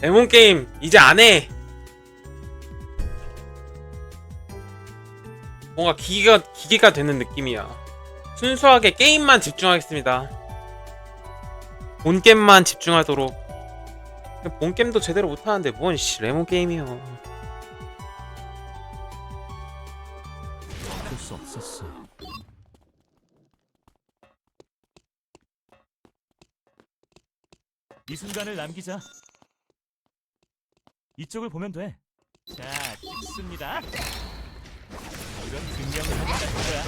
레몬 게임 이제 안 해. 뭔가 기계가 기계가 되는 느낌이야. 순수하게 게임만 집중하겠습니다. 본 게임만 집중하도록. 본 게임도 제대로 못 하는데 뭔 씨, 레몬 없었어. 이 순간을 남기자. 이쪽을 보면 돼. 자, 좋습니다. 이런 증명을 하는 거야.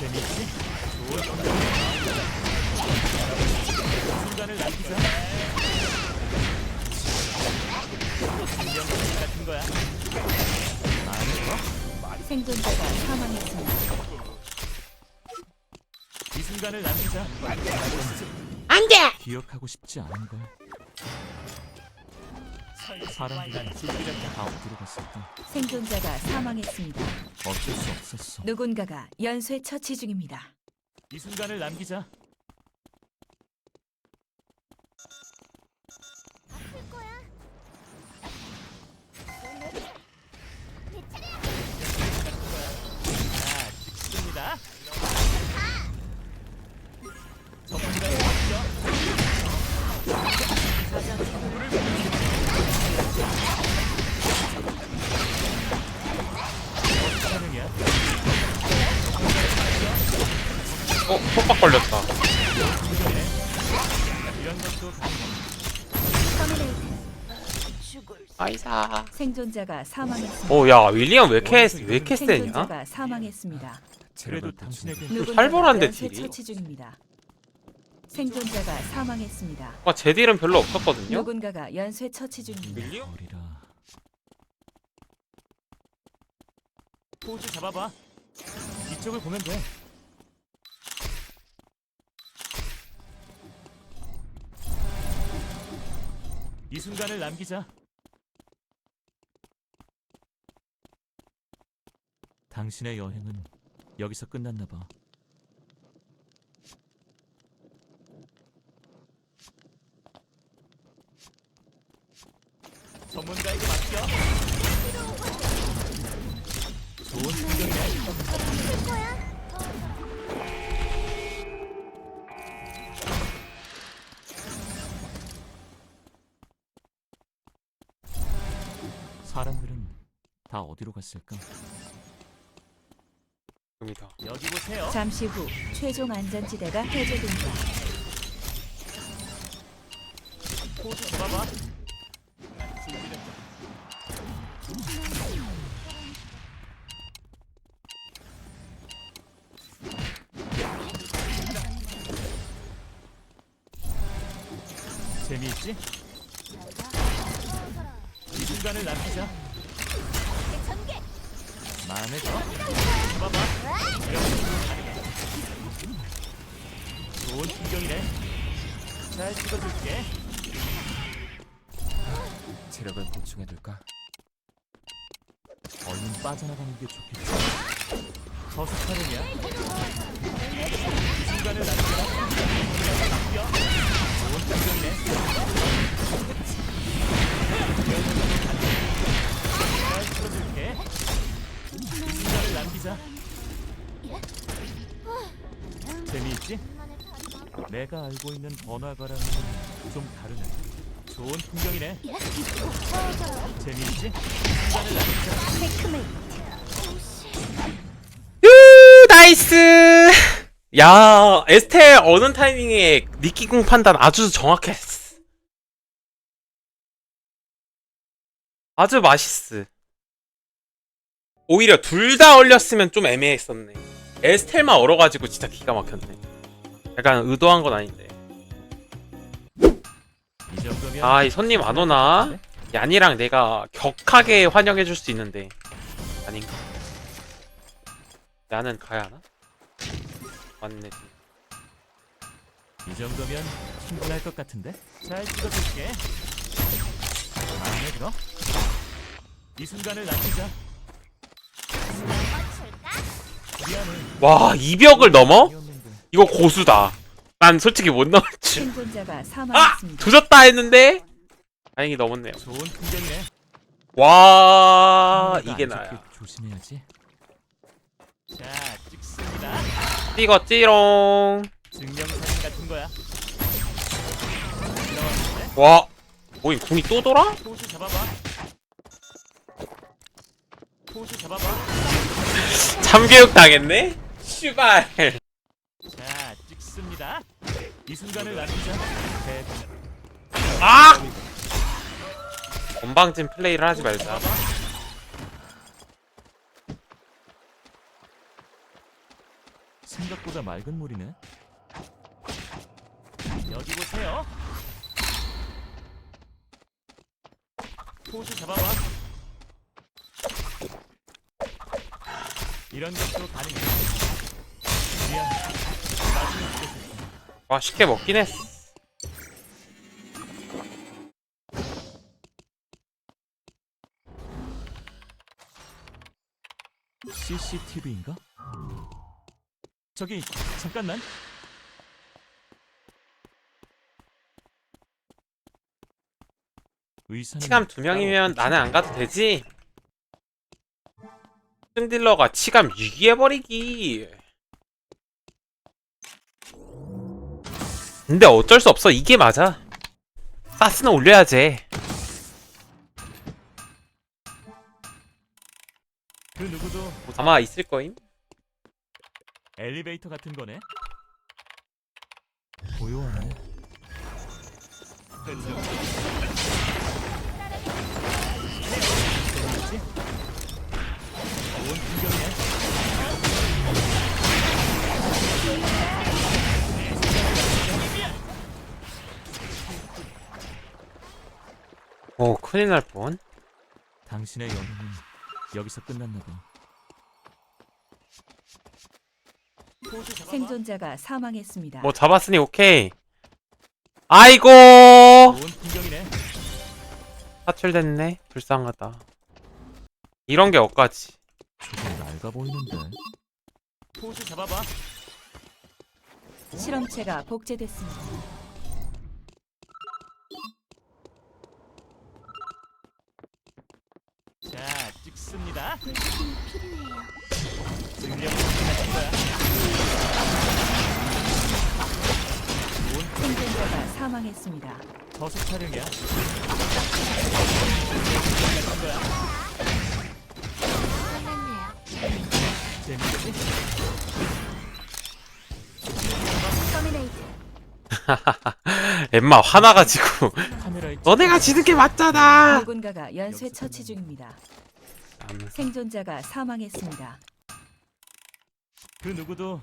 재밌지? 좋은 순간을 남기자. 증명 같은 거야. 생존자가 사망했습니다. 이 순간을 남기자. 안 돼. 기억하고 싶지 않은 걸. 사람들은 술기를 다 어디로 갔을까? 생존자가 사망했습니다. 어쩔 수 없었어. 누군가가 연쇄 처치 중입니다. 이 순간을 남기자. 자, 걸렸다. 아이사. 생존자가 사망했습니다. 오, 야, 윌리엄 왜 이렇게 왜 이렇게 세냐? 생존자가 사망했습니다. 그래도 당신에게 누군가가 살벌한데, 연쇄 딜이? 처치 중입니다. 생존자가 사망했습니다. 뭔가 제 딜은 별로 없었거든요. 누군가가 연쇄 처치 중입니다. 윌리엄? 포즈 잡아봐. 이쪽을 보면 돼. 이 순간을 남기자. 당신의 여행은 여기서 끝났나 봐. 전문가에게 맡겨. 좋은 풍경이네. 어디로 갔을까? 입니다. 여기 보세요. 잠시 후 최종 안전지대가 해제됩니다. 포즈 잡아봐. 좋은 풍경이네. 잘 찍어줄게. 체력을 보충해둘까? 얼른 빠져나가는 게 좋겠지. 이 순간을 남겨라. 남겨. 좋은. 잘 찍어줄게. 순간을 남기자. 재미있지? 내가 알고 있는 번화가랑은 좀 다르네. 좋은 풍경이네. 재미있지? 유, 나이스. 야, 에스텔 어느 타이밍에 니키궁 판단 아주 정확했어. 아주 맛있어. 오히려 둘 다 얼렸으면 좀 애매했었네. 에스텔만 얼어가지고 진짜 기가 막혔네. 약간 의도한 건 아닌데. 이 정도면 아, 이 손님 안 오나? 얀이랑 내가 격하게 환영해줄 수 있는데 아닌가? 야는 가야 하나? 맞네. 이 정도면 충분할 것 같은데? 잘 찍어줄게. 마음에 들어? 이 순간을 남기자. 미안해. 와, 2벽을 넘어? 이거 고수다. 난 솔직히 못 넘었지. 생존자가 아! 사망했습니다. 조졌다 했는데 다행히 넘었네요 좋은 풍경이네. 와 이게 안 나야 조심해야지. 자, 찍습니다. 찍었지롱 증명사진 같은 거야. 올라왔는데? 와 뭐인 궁이 또 돌아? 포즈 잡아봐. 포즈 잡아봐. 참교육 당했네? 이 순간을 남기자. 아! 건방진 플레이를 하지 말자. 생각보다 맑은 물이네. 여기 보세요. 포즈 잡아봐. 이런 것도 가능해. 미안. 나중에 보겠어. 와 쉽게 먹긴 했어 CCTV인가? 저기 잠깐만. 의사는 치감 두 명이면 나는 안 가도 되지? 딜러가 치감 유기해버리기 근데 어쩔 수 없어. 이게 맞아. 사스는 올려야지. 그 누구도 아마 있을 거임. 엘리베이터 같은 거네. 고요하네. 큰일 날 뻔 당신의 연애는 여기서 끝났나 봐. 생존자가 사망했습니다. 뭐 잡았으니 오케이 아이고 좋은 풍경이네. 사출됐네 불쌍하다 이런 게 억까지 조금 낡아 보이는데. 포즈 잡아봐. 실험체가 복제됐습니다. 자, 찍습니다. 필요해요. 거야. 생존자가 사망했습니다. 저속 촬영이야. 같은 거야. 끝났네요. 재밌지? 터미네이트. 엠마 화나가지고 너네가 지는 게 맞잖아 누군가가 연쇄 처치 중입니다. 생존자가 사망했습니다. 그 누구도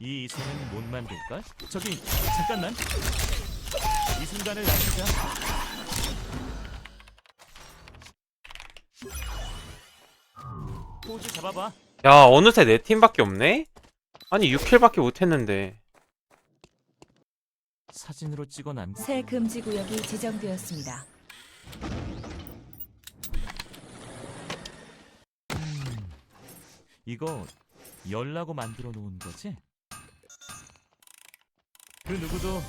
이 이상은 못 만들걸? 저기 잠깐만. 이 순간을 남기자. 포즈 잡아봐. 야 어느새 네 팀밖에 없네? 아니 6킬밖에 못했는데 사진으로 찍어 남기. 새 금지 구역이 지정되었습니다. 이거 열라고 만들어 놓은 거지? 그 누구도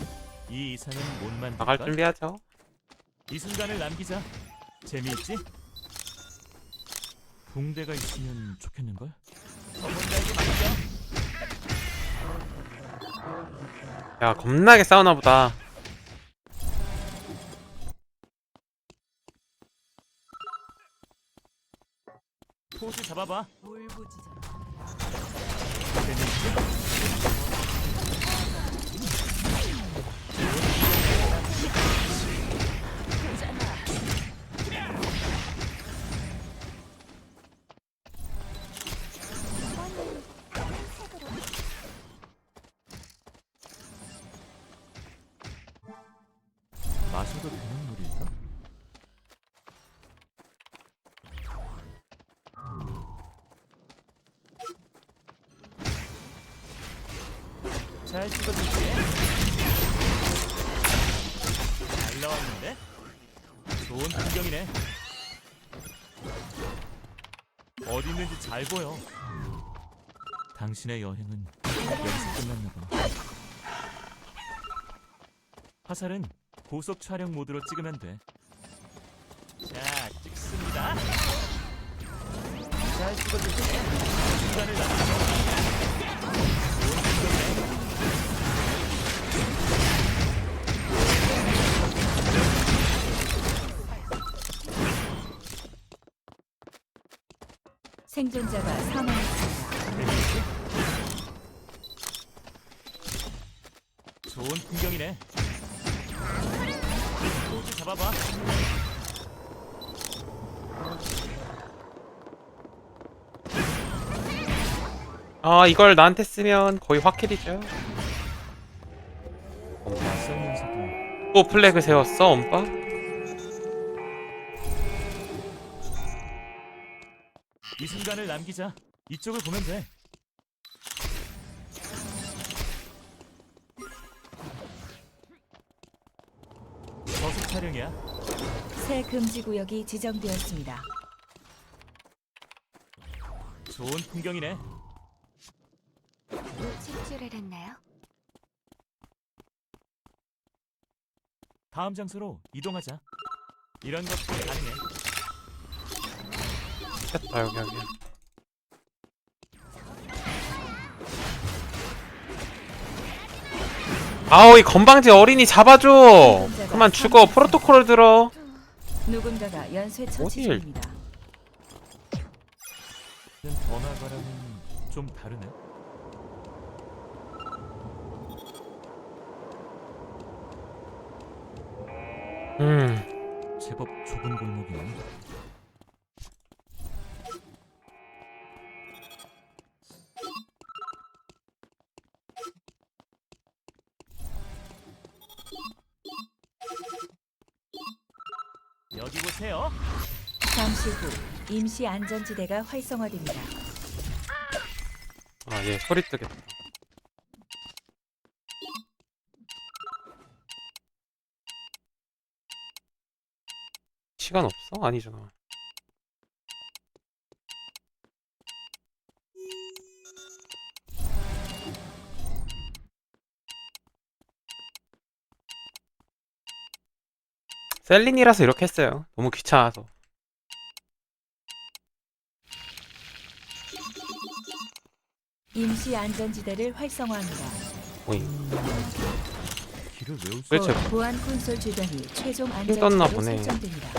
이 이상은 못 나갈 만들걸? 준비하죠 이 순간을 남기자. 재미있지? 붕대가 있으면 좋겠는걸? 전문가에게 맡겨. 야 겁나게 싸우나 보다 포즈 잡아봐. 울부짖어. 잘 찍어줄게. 잘 나왔는데? 좋은 풍경이네. 어디 있는지 잘 보여. 당신의 여행은 여기서 끝났나 봐. 화살은 고속 촬영 모드로 찍으면 돼. 자, 찍습니다. 잘 찍어줄게. 시간을 남 생존자가 사망했습니다. 좋은 풍경이네. 포즈 잡아봐. 아 이걸 나한테 쓰면 거의 확킬이죠 맞서면서도 또 플래그 세웠어 엄빠? 이 순간을 남기자. 이쪽을 보면 돼. 저속 촬영이야. 새 금지 구역이 지정되었습니다. 좋은 풍경이네. 줄을 했나요? 다음 장소로 이동하자. 이런 것도 가능해. 됐다 여기 여기 아우 이 건방지 어린이 잡아줘 그만 죽어 프로토콜을 들어 누군가가 연쇄 처치 어딜? 중입니다. 번화가랑은 좀 다르네. 음 제법 좁은 골목이네. 임시 안전지대가 활성화됩니다. 아 얘 소리 뜨겠다 시간 없어? 아니잖아 셀린이라서 이렇게 했어요 너무 귀찮아서 임시 안전지대를 활성화합니다. 오잉 길을 수 그렇죠 보안 콘솔 주변이 최종 떴나 안전지대로 보네. 설정됩니다.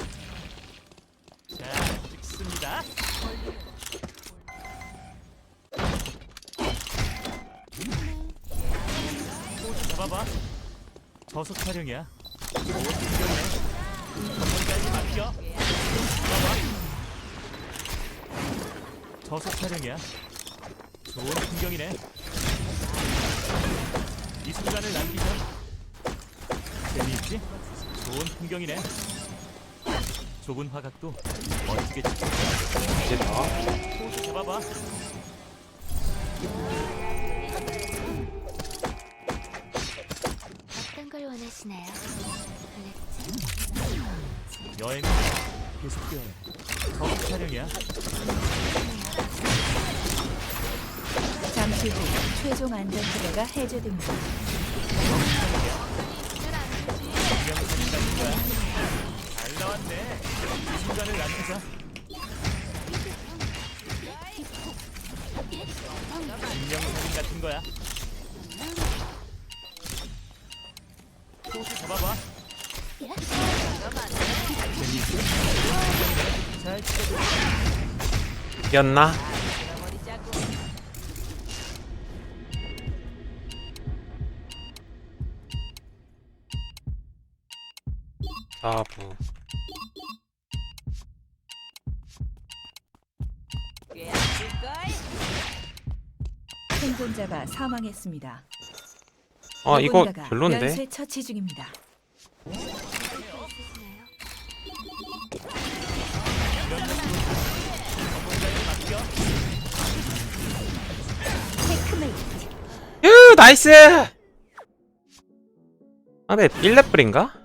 자, 찍습니다. 잡아봐. 저속 촬영이야. 건물까지 맡겨. 잡아봐. 저속 촬영이야. 좋은 풍경이네. 이 순간을 남기자. 재미있지? 좋은 풍경이네. 좁은 화각도 멋지게 찍힌 이제 다 잡아봐. 어떤 걸 원하시나요? 여행 해. 저속 촬영이야. 잠시 후 최종 안전지대가 해제됩니다. 잘 나왔네. 이 순간을 남기자. 증명사진 같은 거야. 포즈 잡아봐. 이겼나? 사부 생존자가 사망했습니다. 아 이거 누군가가 별론데 연쇄 처치 중입니다. 으 나이스 아 근데 1렙블인가?